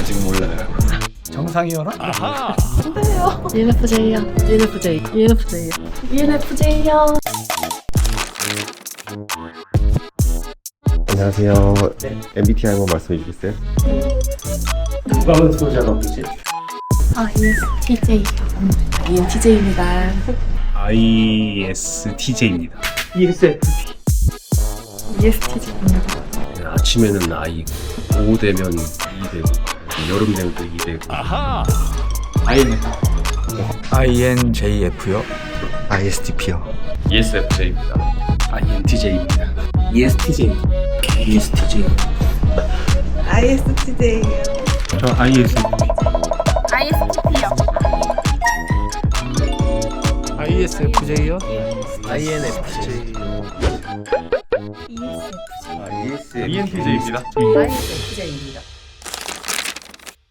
아직 몰라요. 정상이어라? ENFJ요. ENFJ. ENFJ. ENFJ요. 안녕하세요. MBTI 한번 말씀해 주시겠어요? 누가 소자가 뭐지? 아, ESTJ요. ENTJ입니다. ISTJ입니다. ESFP. ESTJ입니다. 아침에는 I, 오후 되면 E 되고, 여름 되면 또 E 되고. INJF요. ISTP요. ESFJ입니다. INTJ입니다. ESTJ. ESTJ. ISTJ예요. 저 ISTP. ISFJ요. INFJ. ENTJ입니다. ISFJ입니다.